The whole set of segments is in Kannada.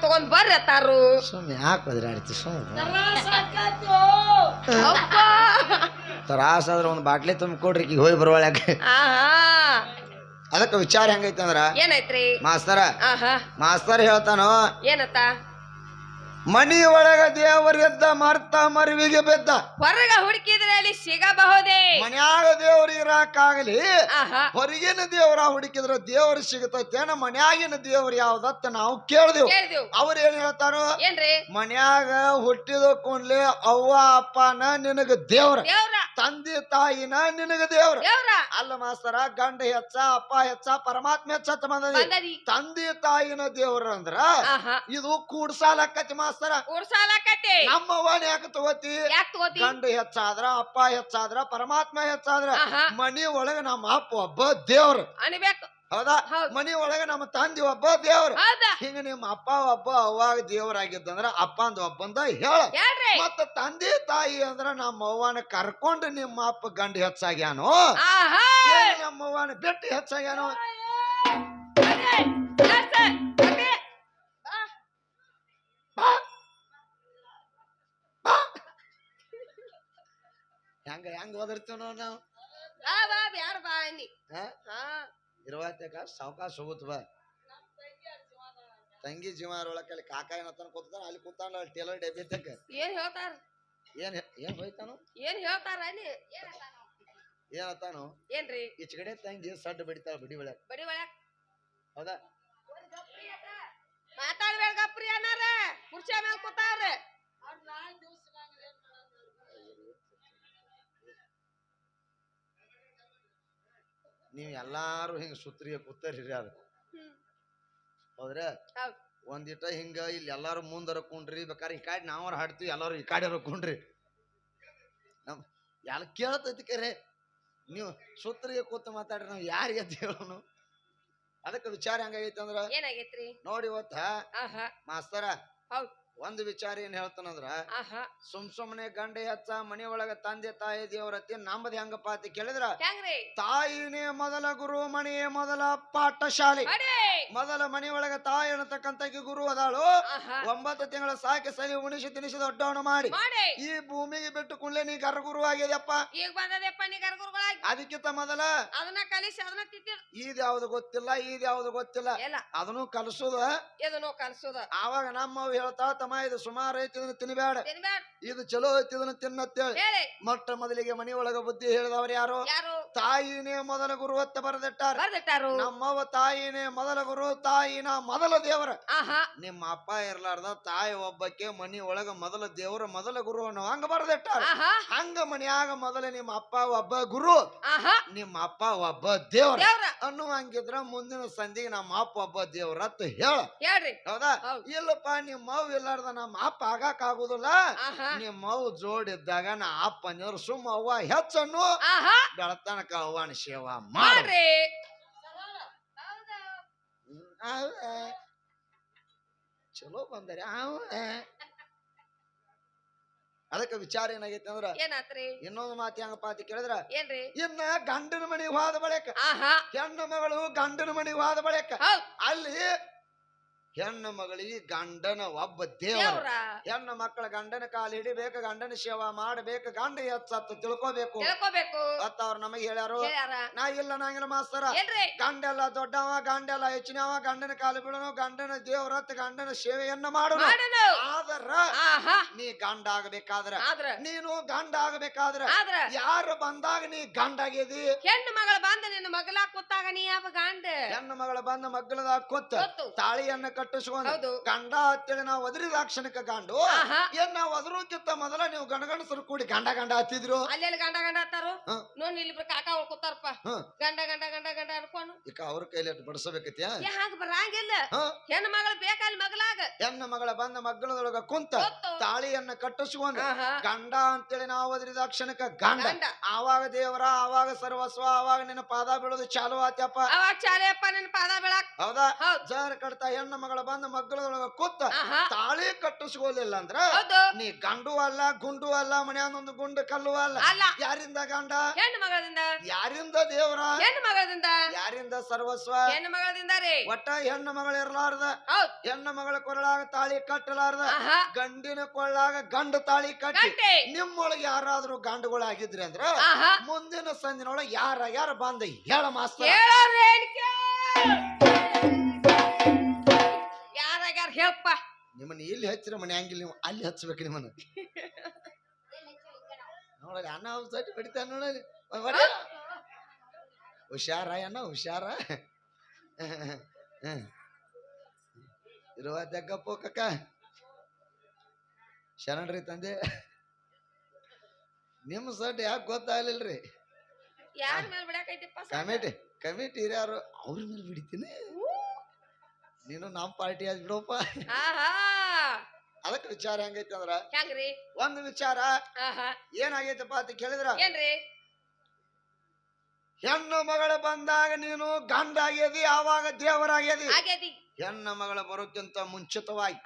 ತಗೊಂಡ್ ಬರ್ರಿ ಅತ್ತಾರು. ಸುಮ್ಮನೆ ಯಾಕೆ ಒದರಾಡ್ತಿ ಸುಮ್ಮನೆ ಅಪ್ಪ. ತ್ರಾಸ ಆದ್ರೆ ಒಂದು ಬಾಟ್ಲಿ ತುಂಬಿಕೊಡ್ರಿ ಈಗ ಹೋಗಿ ಬರುವ ಆಹಾ. ಅದಕ್ಕೆ ವಿಚಾರ ಹೆಂಗೈತೆ ಅಂದ್ರ ಏನೈತ್ರಿ ಮಾಸ್ತರ. ಆಹಾ. ಮಾಸ್ತರ್ ಹೇಳ್ತಾನೋ ಏನತ್ತ? ಮನಿ ಒಳಗ ದೇವರಿದ್ದ ಮರ್ತ ಮರಿವಿಗೆ ಬೆದ್ದ. ಹೊರಗ ಹುಡುಕಿದ್ರೆ ಅಲ್ಲಿ ಸಿಗಬಹುದೇ? ಮನ್ಯಾಗ ದೇವ್ರ ಇರಾಕಾಗಲಿ ಹೊರಗಿನ ದೇವ್ರ ಹುಡುಕಿದ್ರ ದೇವ್ರ ಸಿಗತೈತೇನ ಮನ್ಯಾಗಿನ ದೇವ್ರ ಯಾವ್ದತ್ತ ನಾವು ಕೇಳ್ದೆವು. ಅವ್ರ ಏನ್ ಹೇಳ್ತಾರೋ? ಮನ್ಯಾಗ ಹುಟ್ಟಿದ ಕೂಡ್ಲೆ ಅವ್ವ ಅಪ್ಪನ ನಿನಗ ದೇವ್ರ. ದೇವ್ರ. ತಂದೆ ತಾಯಿನ ನಿನಗ ದೇವ್ರ. ದೇವ್ರ. ಅಲ್ಲ ಮಾಸ್ತರ ಗಂಡ ಹೆಚ್ಚ ಅಪ್ಪ ಹೆಚ್ಚ ಪರಮಾತ್ಮ ಹೆಚ್ಚ ಅಂತ ಬಂದದಿ. ಬಂದದಿ. ತಂದೆ ತಾಯಿನ ದೇವ್ರ ಅಂದ್ರ ಆಹಾ. ಇದು ಕೂಡ್ಸಾಲಕ್ಕತಿ ಮಾಸ್ತರ. ಉಡ್ಸಾಲಕತಿ ನಮ್ಮ ವಾಣಿ ಯಾಕ ತಗೋತಿ? ಯಾಕ್ ತಗೋತಿ? ಗಂಡ ಹೆಚ್ಚಾದ್ರ ಅಪ್ಪ ಹೆಚ್ಚಾದ್ರ ಪರಮಾತ್ಮ ಹೆಚ್ಚಾದ್ರ ಆಹಾ. ಮನಿ ಒಳಗ ನಮ್ಮ ಅಪ್ಪ ಒಬ್ಬ ದೇವ್ರ. ಅನ್ಬೇಕು. ಹೌದಾ? ಮನೆ ಒಳಗ ನಮ್ಮ ತಂದೆ ಒಬ್ಬ ದೇವ್ರ. ಹಿಂಗ ನಿಮ್ಮ ಅಪ್ಪ ಒಬ್ಬ ಅವಾಗ ದೇವ್ರಾಗಿದ್ದಂದ್ರ ಅಂದ ಒಬ್ಬಂದ ಹೇಳ. ಹೇಳ್ರಿ. ಮತ್ತ ತಂದೆ ತಾಯಿ ಅಂದ್ರ ನಮ್ಮ ಅವ್ವನ ಕರ್ಕೊಂಡು ನಿಮ್ಮ ಅಪ್ಪ ಗಂಡ ಹೆಚ್ಚಾಗ್ಯಾನು? ನಮ್ಮ ಅವ್ವನ ಬಿಟ್ಟು ಹೆಚ್ಚಾಗ್ಯಾನು. ಹೆಂಗ ಹೆಂಗ ಓದಿರ್ತೀವಿ ನಾವು? ಬ್ಯಾಡ ಬಾ ಅನ್ನಿ. ಹಾ. ಹಾ, ಇರುವತ್ತಾಗ ಸಾವಕಾಶ ಹೋಗುತ್ತ ಬಾ ತಂಗಿ ಜೀವ ಅಲ್ಲಿ ಕಾಕ ಏನತ್ತಾನ ಕೂತಾನ ಅಲ್ಲಿ ಕೂತಾನ ಅಲ್ಲಿ ಟೇಲರ್ ಡಬ್ಬಿ ತಕ್ಕ ಏನ್ ಹೇಳ್ತಾರ? ಏನ್ ಏನ್ ಹೋಯ್ತಾನು? ಏನ್ ಹೇಳ್ತಾರ ಅಲ್ಲಿ? ಏನತ್ತಾನು ಏನ್ರಿ? ಈಚಕಡೆ ತಂಗಿ ಸಡ್ ಬಡಿತಾಳ ಬಿಡಿ ಒಳಗ. ಬಡಿ ಒಳಗ್. ಹೌದಾ? ಮಾತಾಡ್ಬೇಡ ಗಪ್ರಿ ಅನ್ನಾರ. ಕುರ್ಚಿ ಮೇಲೆ ಕೂತಾರ. ನೀವ್ ಎಲ್ಲಾರು ಹಿಂಗ ಸುತ್ರಿಯ ಕೂತರಿ ಹಿರಿಯರು ಹೌದ್ರ ಹೌದ್ರೆ? ಹೌದ್. ಒಂದಿಟ ಹಿಂಗ ಇಲ್ಲಿ ಎಲ್ಲಾರು ಮುಂದರ ಕುಂಡ್ರಿ ಬೇಕಾದ್ರೆ ಈ ಕಾಡ್ ನಾವರ ಹಾಡ್ತೀವಿ ಎಲ್ಲಾರು ಈ ಕಾಡ್ಯಾರ ಕುಂಡ್ರಿ. ನಮ್ ಎಲ್ಲ ಕೇಳ್ತೈತಿ ಕರೆ? ನೀವು ಸುತ್ರಿಯ ಕೂತು ಮಾತಾಡ್ರಿ ನಾವು ಯಾರಿಗೆ ಅಂತ ಹೇಳೋನು? ಅದಕ್ಕೆ ವಿಚಾರ ಹೆಂಗಾಗೈತಿ ಅಂದ್ರ ಏನಾಗೈತ್ರಿ? ನೋಡಿ ಇವತ್ತ ಮಾಸ್ತರ ಹೌದ್. ಒಂದು ವಿಚಾರ ಏನ್ ಹೇಳ್ತಾನಂದ್ರ ಸುಮ್ ಸುಮ್ನೆ ಗಂಡ ಹೆಚ್ಚ ಮನಿ ಒಳಗ ತಂದೆ ತಾಯಿ ದೇವರತಿ ನಂಬದ್ ಹೆಂಗಪ್ಪ ಅಂತ ಕೇಳಿದ್ರ? ತಾಯಿನೇ ಮೊದಲ ಗುರು ಮನೆಯೇ ಮೊದಲ ಪಾಠಶಾಲೆ. ಮೊದಲ ಮನೆಯೊಳಗ ತಾಯಿ ಅನ್ನತಕ್ಕಂತ ಗುರು ಅದಾಳು. ಒಂಬತ್ತು ತಿಂಗಳ ಸಾಕಿ ಸರಿ ಉಣಿಸಿ ತಿನಿಸಿ ದೊಡ್ಡವನು ಮಾಡಿ. ಈ ಭೂಮಿಗೆ ಬಿಟ್ಟು ಕುಳ್ಳೆ ನೀ ಗರ್ಗುರು ಆಗಿದೆಯಪ್ಪ. ಈಗ ಬಂದದೆಪ್ಪ ನೀ ಗರ್ಗುರುಗಳಾಗಿ ಅದಕ್ಕಿಂತ ಮೊದಲ ಅದನ್ನ ಕಲಿಸಿ ಅದನ್ನ ಯಾವ್ದು ಗೊತ್ತಿಲ್ಲ ಈದ್ ಯಾವ್ದು ಗೊತ್ತಿಲ್ಲ. ಅದನ್ನು ಕಲಸುದ. ಇದನ್ನು ಕಲ್ಸುದ. ಆವಾಗ ನಮ್ಮವ್ ಹೇಳ್ತಾ ತಮ್ಮ ಇದು ಸುಮಾರು ಐತಿ ಇದನ್ನ ತಿನ್ಬೇಡ ಇದು ಚಲೋ ಐತಿ ಇದನ್ನ ತಿನ್ನತ್ತೇಳಿ. ಹೇಳಿ. ಮೊಟ್ಟ ಮೊದಲಿಗೆ ಮನೆಯೊಳಗ ಬುದ್ಧಿ ಹೇಳಿದವ್ರು ಯಾರು? ಯಾರು? ತಾಯಿನೇ ಮೊದಲ ಗುರು ಅಂತ ಬರೆದಿಟ್ಟಾರ. ಬರ್ದಿಟ್ಟಾರು. ನಮ್ಮವ ತಾಯಿನೇ ಮೊದಲ ಗುರು ತಾಯಿನ ಮೊದಲ ದೇವರ. ಆಹಾ. ನಿಮ್ಮ ಅಪ್ಪ ಇರ್ಲಾರ್ದ ತಾಯಿ ಒಬ್ಬಕ್ಕೆ ಮನಿ ಒಳಗ ಮೊದಲ ದೇವರ ಮೊದಲ ಗುರು ಅನ್ನೋ ಹಂಗ ಬರೆದಿಟ್ಟಾರ. ಆಹಾ. ಹಂಗ ಮನ್ಯಾಗ ಮೊದಲ ನಿಮ್ಮ ಅಪ್ಪ ಒಬ್ಬ ಗುರು ಆಹಾ. ನಿಮ್ಮ ಅಪ್ಪ ಒಬ್ಬ ದೇವರ ಅನ್ನೋ ಹಂಗಿದ್ರ ಮುಂದಿನ ಸಂಧಿಗೆ ನಮ್ಮ ಅಪ್ಪ ಒಬ್ಬ ದೇವರ ಅಂತ ಹೇಳ. ಹೇಳ್ರಿ. ಹೌದಾ? ಹೌದ್. ಇಲ್ಲಪ್ಪ ನಿಮ್ಮ ಅವ್ ಇಲ್ಲಾರ್ದ ನಮ್ಮ ಅಪ್ಪ ಆಗಾಕ ಆಗುದಿಲ್ಲ. ಆಹಾ. ನಿಮ್ಮ ಅವ್ ಜೋಡಿದ್ದಾಗ ನಾ ಅಪ್ಪ ಅಂದ್ರು ಸುಮ್ಮ ಅವ್ವ ಹೆಚ್ಚನ್ನು ಆಹಾ. ಬೆಳತನಕ ಅವ್ವನ ಸೇವಾ ಮಾಡ. ಮಾಡ್ರಿ ಚಲೋ ಬಂದರೆ ಅದಕ್ಕೆ ವಿಚಾರ ಏನಾಗೈತೆ ಅಂದ್ರ ಏನಾತ್ರಿ? ಇನ್ನೊಂದು ಮಾತು ಹೆಂಗಪ್ಪ ಅಂತ ಕೇಳಿದ್ರ ಏನ್ರಿ? ಇನ್ನ ಗಂಡನ ಮನೆಗೆ ಹೋದ ಬಳಿಕ ಹೆಣ್ಣು ಮಗಳು ಗಂಡನ ಮನೆಗೆ ಹೋದ ಬಳಿಕ ಅಲ್ಲಿ ಹೆಣ್ಣು ಮಗಳಿಗೆ ಗಂಡನ ಒಬ್ಬ ದೇವರ. ಹೆಣ್ಣು ಮಕ್ಕಳ ಗಂಡನ ಕಾಲು ಹಿಡಿಬೇಕು ಗಂಡನ ಸೇವಾ ಮಾಡಬೇಕು ಗಂಡ ಎತ್ತ ತಿಳ್ಕೋಬೇಕು. ತಿಳ್ಕೊಬೇಕು. ಅವ್ರು ನಮಗೆ ಹೇಳ್ಯಾರು ನಾ ಇಲ್ಲ ನಂಗಿಲ್ಲ ಮಾಸ್ತರ. ಗಂಡೆಲ್ಲ ದೊಡ್ಡವ ಗಂಡೆಲ್ಲ ಹೆಚ್ಚಿನವ ಗಂಡನ ಕಾಲು ಬಿಡೋನು ಗಂಡನ ದೇವರತ್ತ ಗಂಡನ ಸೇವೆಯನ್ನ ಮಾಡು ಆದರ ನೀ ಗಂಡ ಆಗಬೇಕಾದ್ರ ಆದ್ರ. ನೀನು ಗಂಡ ಆಗಬೇಕಾದ್ರ ಆದ್ರ. ಯಾರು ಬಂದಾಗ ನೀ ಗಂಡ ಆಗಿದಿ ಹೆಣ್ಣು ಮಗಳು ಬಂದ ನಿನ್ನ ಮಗಲ ಕೂತಾಗ ನೀ ಯಾವ ಗಂಡ? ಹೆಣ್ಣು ಮಗಳ ಬಂದ ಮಗ್ಗಲದಾಗ ಕೂತ ತಾಳಿಯನ್ನ ಕಟ್ಟಿಸ್ಕೊಂಡು ಗಂಡ ಅಂತೇಳಿ ನಾವು ಒದರಿದ ಕ್ಷಣಕ್ಕ ಗಂಡು ಏನ್ ನಾವು ಒದರೋಕ್ಕಿಂತ ಮೊದಲ ನೀವು ಗಂಡಗಂಡಸರು ಕೂಡಿ ಗಂಡ ಗಂಡ ಹತ್ತಿದ್ರು? ಅಲ್ಲೆಲ್ಲಿ ಗಂಡ ಗಂಡ ಹತ್ತಾರು. ನೋಡಿ ಇಲ್ಲಿ ಕಾಕ ಕೂತಾರಪ್ಪ. ಹ. ಗಂಡ ಗಂಡ ಗಂಡ ಗಂಡ ಅನ್ಕೊಂಡು. ಈಗ ಅವ್ರ ಕೈಲಿ ಏ ಹಾಗ ಬರಂಗಿಲ್ಲ ಹೆಣ್ಣು ಮಗಳು ಬೇಕಲ್ಲಿ ಮಗಳಾಗ ಹೆಣ್ಣು ಮಗಳ ಬಂದ ಮಗ್ಗಲದೊಳಗ ಕುಂತ ತಾಳಿಯನ್ನ ಕಟ್ಟಿಸ್ಕೊಂಡು ಗಂಡ ಅಂತೇಳಿ ನಾವು ಒದರಿದ ಲಾಕ್ಷಣಿಕ ಗಂಡ. ಗಂಡ. ಆವಾಗ ದೇವರ ಆವಾಗ ಸರ್ವಸ್ವ ಆವಾಗ ನಿನ್ನ ಪಾದ ಬೀಳೋದು ಚಾಲು ಆತ್ಯಪ್ಪ. ಅವಾಗ ಚಾಲೆಯಪ್ಪ ನಿನ್ನ ಪಾದ ಬೀಳಕ್. ಹೌದಾ? ಹೌದ್. ಜಾರ ಕಡ್ತಾ ಹೆಣ್ಣು ಮಗಳ ಬಂದ ಮಕ್ಕಳ ಕೂತ ತಾಳಿ ಕಟ್ಟಿಸ್ಕೋಲಿಲ್ಲ ಅಂದ್ರ ನೀ ಗಂಡು ಅಲ್ಲ ಗುಂಡು ಅಲ್ಲ ಮನ್ಯಾನೊಂದು ಗುಂಡು ಕಲ್ಲು ಅಲ್ಲ. ಯಾರಿಂದ ಗಂಡ? ಹೆಣ್ಣು ಮಗಳಿಂದ ಯಾರಿಂದ ದೇವರ? ಹೆಣ್ಣು ಮಗಳಿಂದ ಯಾರಿಂದ ಸರ್ವಸ್ವ? ಹೆಣ್ಣು ಮಗಳಿಂದ ರೀ. ಒಟ್ಟ ಹೆಣ್ಣು ಮಗಳು ಇರಲಾರ್ದ. ಹೆಣ್ಣು ಮಗಳ ಕೊರಳಾಗ ತಾಳಿ ಕಟ್ಟಲಾರ್ದ. ಗಂಡಿನ ಕೊಳ್ಳಾಗ ಗಂಡ ತಾಳಿ ಕಟ್ಟಿ. ನಿಮ್ಮೊಳಗೆ ಯಾರಾದ್ರೂ ಗಂಡುಗಳಾಗಿದ್ರಿ ಅಂದ್ರ ಮುಂದಿನ ಸಂದಿನೊಳಗೆ ಯಾರ ಯಾರ ಬಂದ? ಹೇಳ ಮಾಸ್ತರ. ನಿಮ್ಮನ್ನ ಇಲ್ಲಿ ಹಚ್ಚಿರ ಮನೆ ಹಂಗಿಲ್ಲ ನೀವು ಅಲ್ಲಿ ಹಚ್ಚಬೇಕು ನಿಮ್ಮನ ನೋಡಲಿ ಅಣ್ಣ ಸೈಟ್ ಬಿಡ್ತಾನ ನೋಡಲಿ. ಹುಷಾರ ಅಣ್ಣ ಹುಷಾರ. ಇರುವ ಜಗ್ಗಪ್ಪ ಕಕ್ಕ ಶರಣ್ರಿ ತಂದೆ. ನಿಮ್ಮ ಸಟ್ ಯಾಕೆ ಗೊತ್ತಾಗ್ಲಿಲ್ರಿ? ಕಮಿಟಿ ಕಮಿಟಿ ಹಿರಿಯಾರು ಅವ್ರ ಮೇಲೆ ಬಿಡ್ತೀನಿ. ನೀನು ನಮ್ ಪಾರ್ಟಿ ಆದ್ ಬಿಡಪ್ಪ. ಆಹಾ. ಅದಕ್ಕೆ ವಿಚಾರ ಹೆಂಗೈತಿ ಅಂದ್ರ? ಒಂದ್ ಒಂದು ವಿಚಾರ. ಆಹಾ. ಏನಾಗೈತಪ್ಪ ಅಂತ ಕೇಳಿದ್ರ? ಏನ್ರಿ? ಹೆಣ್ಣು ಮಗಳು ಬಂದಾಗ ನೀನು ಗಂಡ ಆಗ್ಯದಿ ಆವಾಗ ದೇವರಾಗ್ಯದಿ. ಆಗೇದಿ ಹೆಣ್ಣು ಮಗಳ ಬರೋಕ್ಕಿಂತ ಮುಂಚಿತವಾಗಿ.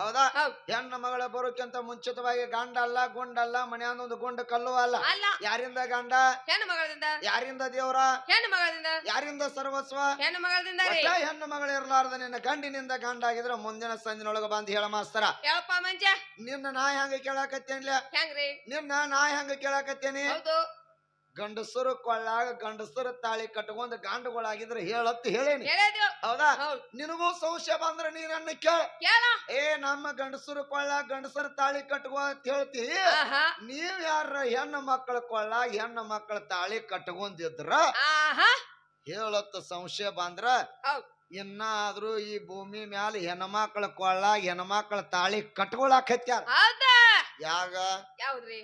ಹೌದಾ? ಹೆಣ್ಣ ಮಗಳ ಬರೋಕ್ಕಿಂತ ಮುಂಚಿತವಾಗಿ ಗಂಡ ಅಲ್ಲ ಗುಂಡಲ್ಲ ಮನೆಯೊಂದು ಗುಂಡ ಕಲ್ಲು ಅಲ್ಲ. ಅಲ್ಲ. ಯಾರಿಂದ ಗಂಡ? ಹೆಣ್ಣು ಮಗಳಿಂದ ಯಾರಿಂದ ದೇವರ? ಹೆಣ್ಣು ಮಗಳಿಂದ ಯಾರಿಂದ ಸರ್ವಸ್ವ? ಹೆಣ್ಣು ಮಗಳಿಂದ ಹೆಣ್ಣು ಮಗಳು ಇರ್ಲಾರ್ದ ನಿನ್ನ ಗಂಡಿನಿಂದ ಗಂಡ ಆಗಿದ್ರೆ ಮುಂದಿನ ಸಂಜಿನೊಳಗ ಬಂದು ಹೇಳ ಮಾಸ್ತರ. ಹೇಳಪ್ಪ ಮಂಜ. ನಿನ್ನ ನಾ ಹೆಂಗ ಕೇಳಾಕತ್ತೇನ್ಲ? ಹೆಂಗ್ರಿ? ನಿನ್ನ ನಾ ಹೆಂಗ ಕೇಳಾಕತ್ತೇನಿ? ಗಂಡಸರು ಕೊಳ್ಳಾಗ ಗಂಡಸರ ತಾಳಿ ಕಟ್ಕೊಂಡು ಗಂಡುಗಳಾಗಿದ್ರೆ ಹೇಳತ್ತು ಹೇಳೇನಿ. ಹೌದಾ? ನಿನಗೂ ಸಂಶಯ ಬಂದ್ರೆ ನೀ ನನ್ನ ಕೇಳ. ಏ ನಮ್ಮ ಗಂಡಸರು ಕೊಳ್ಳಾಗ ಗಂಡಸರ ತಾಳಿ ಕಟ್ಕೋ ಅಂತ ಹೇಳ್ತಿ. ನೀವ್ ಯಾರ ಹೆಣ್ಣು ಮಕ್ಕಳ ಕೊಳ್ಳಾಗ ಹೆಣ್ಣು ಮಕ್ಕಳ ತಾಳಿ ಕಟ್ಕೊಂಡಿದ್ರ? ಹೇಳತ್ತ ಸಂಶಯ ಬಂದ್ರ? ಇನ್ನಾದ್ರೂ ಈ ಭೂಮಿ ಮ್ಯಾಲ ಹೆಣ್ಮಕ್ಳ ಕೊಳ್ಳಾಗ ಹೆಣ್ಮಕ್ಳ ತಾಳಿ ಕಟ್ಕೊಳಕ್ ಹತ್ಯಾರ. ಯಾಗ? ಯಾವ್ದ್ರಿ?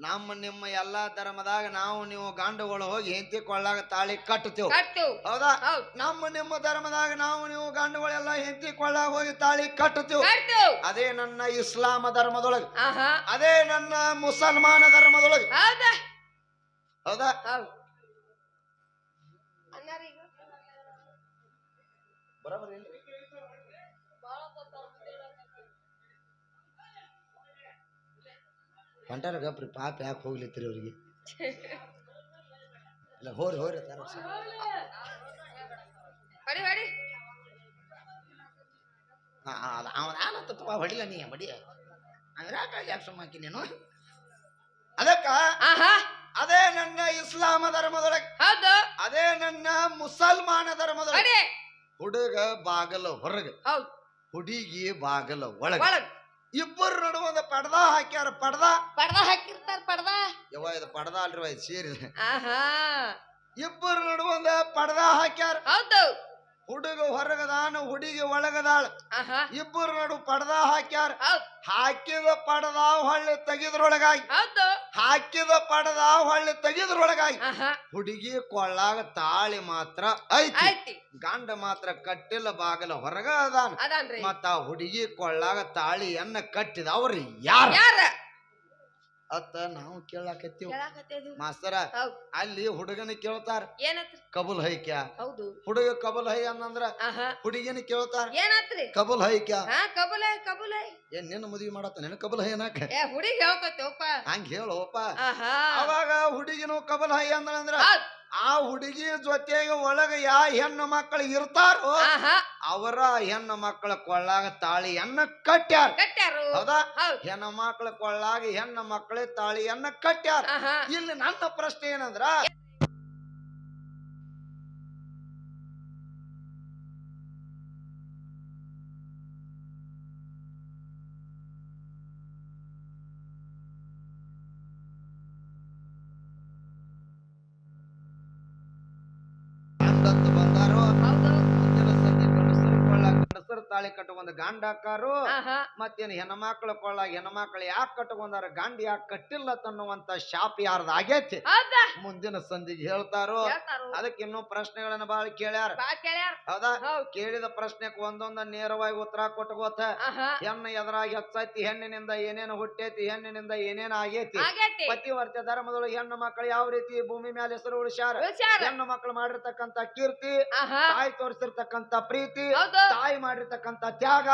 ನಮ್ಮ ನಿಮ್ಮ ಎಲ್ಲಾ ಧರ್ಮದಾಗ ನಾವು ನೀವು ಗಂಡುಗಳು ಹೋಗಿ ಹೆಂಡತಿ ಕೊಳ್ಳಾಗ ತಾಳಿ ಕಟ್ಟುತ್ತೇವೆ. ಕಟ್ಟು. ಹೌದಾ? ನಮ್ಮ ನಿಮ್ಮ ಧರ್ಮದಾಗ ನಾವು ನೀವು ಗಂಡುಗಳೆಲ್ಲ ಹೆಂಡತಿ ಕೊಳ್ಳಾಗ ಹೋಗಿ ತಾಳಿ ಕಟ್ಟುತ್ತೇವೆ. ಕಟ್ಟು. ಅದೇ ನನ್ನ ಇಸ್ಲಾಮ ಧರ್ಮದೊಳಗೆ. ಅದೇ ನನ್ನ ಮುಸಲ್ಮಾನ ಧರ್ಮದೊಳಗೆ. ಹೌದಾ? ಹೌದಾ? ಹೊಂಟಾರ ಗಪ್ರಿ ಪಾಪ ಯಾಕೆ ಹೋಗ್ಲಿತ್ರಿ ಅವ್ರಿಗೆ? ಇಲ್ಲ ಹೋರಿ ಹೋರಿ ತರ ಅವನ ಆನತ್ತಪ್ಪ ಹೊಡಿಲ್ಲ ನೀ ಬಡಿ ಯಾಕೆ ಸುಮ್ಮಾಕಿ ನೀನು? ಅದಕ್ಕ ಅದೇ ನನ್ನ ಇಸ್ಲಾಮ ಧರ್ಮದೊಳಗ ಹೌದು. ಅದೇ ನನ್ನ ಮುಸಲ್ಮಾನ ಧರ್ಮದೊಳಗೆ ಹೊಡಿ ಹುಡುಗ ಬಾಗಲ ಹೊರಗ ಹುಡುಗಿ ಬಾಗಲ ಒಳಗ್. ಇಬ್ಬರು ನಡುವ ಪಡ್ದ ಹಾಕ್ಯಾರ ಪಡ್ದ ಪಡ್ದ ಹಾಕಿರ್ತಾರ ಪಡ್ದ ಯವ್ವ ಇದು ಪಡ್ದ ಅಲ್ರಿ ಇದು ಸೇರಿದೆ ಆಹಾ ಇಬ್ಬರು ನಡುವ ಪಡ್ದ ಹಾಕ್ಯಾರ ಹೌದು ಹುಡುಗ ಹೊರಗದಾನ ಹುಡುಗಿ ಒಳಗದಾಳ ಆಹಾ ಇಬ್ಬರು ನಡು ಪಡ್ದ ಹಾಕ್ಯಾರ ಹೌದ್ ಹಾಕಿದ ಪಡದ ಹೊಳ್ಳಿ ತೆಗೆದ್ರೊಳಗಾಗಿ ಹಾಕಿದ ಪಡದ ಹೊಳ್ಳಿ ತೆಗೆದ್ರೊಳಗಾಗಿ ಹುಡುಗಿ ಕೊಳ್ಳಾಗ ತಾಳಿ ಮಾತ್ರ ಐತಿ. ಗಂಡ ಮಾತ್ರ ಕಟ್ಟಿಲ್ಲ ಬಾಗಲ ಹೊರಗ ಅದಾನ. ಮತ್ತ ಹುಡುಗಿ ಕೊಳ್ಳಾಗ ತಾಳಿಯನ್ನ ಕಟ್ಟಿದ ಅವ್ರು ಯಾರ? ಅತ್ತ ನಾವು ಕೇಳಾಕತ್ತೀವಿ. ಮಾಸ್ತರ ಅಲ್ಲಿ ಹುಡುಗನ ಕೇಳ್ತಾರ. ಕಬುಲ್ ಹೈಕ್ಯ. ಹೌದು. ಹುಡುಗ ಕಬುಲ್ ಹೈ ಅನ್ನಂದ್ರ ಹುಡುಗಿನ ಕೇಳ್ತಾರ. ಏನತ್ರಿ? ಕಬುಲ್ ಹೈಕ್ಯ. ಹಾ ಕಬುಲ್ ಹೈ ಏನ್ ನಿನ್ನ ಮದುವೆ ಮಾಡತ್ತ ನಿನ್ನ ಕಬುಲ್ ಹೈ ಅನ್ನಕ? ಹುಡುಗಿ ಹೇಳ್ಕೊತೇವಪ್ಪ. ಹಂಗ ಹೇಳೋಪ್ಪ ಅವಾಗ ಹುಡುಗಿನೂ ಕಬುಲ್ ಹೈ ಅಂದ್ರ ಆ ಹುಡುಗಿ ಜೊತೆಗೆ ಒಳಗ ಯಾ ಹೆಣ್ಣು ಮಕ್ಕಳು ಇರ್ತಾರೋ ಅವರ ಹೆಣ್ಣು ಮಕ್ಕಳ ಕೊಳ್ಳಾಗ ತಾಳಿಯನ್ನ ಕಟ್ಟ್ಯಾರ. ಕಟ್ಟ್ಯಾರು. ಹೌದಾ? ಹೆಣ್ಣು ಮಕ್ಕಳ ಕೊಳ್ಳಾಗ ಹೆಣ್ಣು ಮಕ್ಕಳ ತಾಳಿಯನ್ನ ಕಟ್ಟ್ಯಾರ. ಇಲ್ಲಿ ನನ್ನ ಪ್ರಶ್ನೆ ಏನಂದ್ರ ತಾಳಿ ಕಟ್ಟಕೊಂಡ ಗಾಂಡ ಹಾಕಾರು ಮತ್ತೇನು ಹೆಣ್ಮಕ್ಳ ಕೊಳ್ಳಾಗ ಹೆಣ್ಮಕ್ಳು ಯಾಕೆ ಕಟ್ಕೊಂಡಾರ ಗಂಡ ಯಾಕೆ ಕಟ್ಟಿಲ್ಲ ತನ್ನುವಂತ ಶಾಪ್ ಯಾರ್ದ ಆಗೇತಿ? ಮುಂದಿನ ಸಂಧಿಗೆ ಹೇಳ್ತಾರೋ. ಅದಕ್ಕೆ ಇನ್ನೂ ಪ್ರಶ್ನೆಗಳನ್ನ ಬಾಳ ಕೇಳ್ಯಾರ. ಹೌದಾ? ಕೇಳಿದ ಪ್ರಶ್ನೆಕ್ ಒಂದೊಂದ ನೇರವಾಗಿ ಉತ್ತರ ಕೊಟ್ಕೋತ ಹೆಣ್ಣ ಹೆಣ್ಣು ಎದುರಾಗಿ ಹೆಚ್ಚೈತಿ ಹೆಣ್ಣಿನಿಂದ ಏನೇನು ಹುಟ್ಟೈತಿ ಹೆಣ್ಣಿನಿಂದ ಏನೇನು ಆಗೈತಿ? ಆಗೈತಿ. ಪತಿವರ್ತ ಧರ್ಮದೊಳಗೆ ಹೆಣ್ಣು ಮಕ್ಕಳು ಯಾವ ರೀತಿ ಭೂಮಿ ಮೇಲೆ ಹೆಸರು ಉಳಿಸ್ಯಾರ? ಹೆಣ್ಣು ಮಕ್ಕಳು ಮಾಡಿರ್ತಕ್ಕಂತ ಕೀರ್ತಿ ತಾಯಿ ತೋರಿಸಿರ್ತಕ್ಕಂತ ಪ್ರೀತಿ ತಾಯಿ ತಾಯಿ ಮಾಡಿರ್ತಕ್ಕಂತ ತ್ಯಾಗ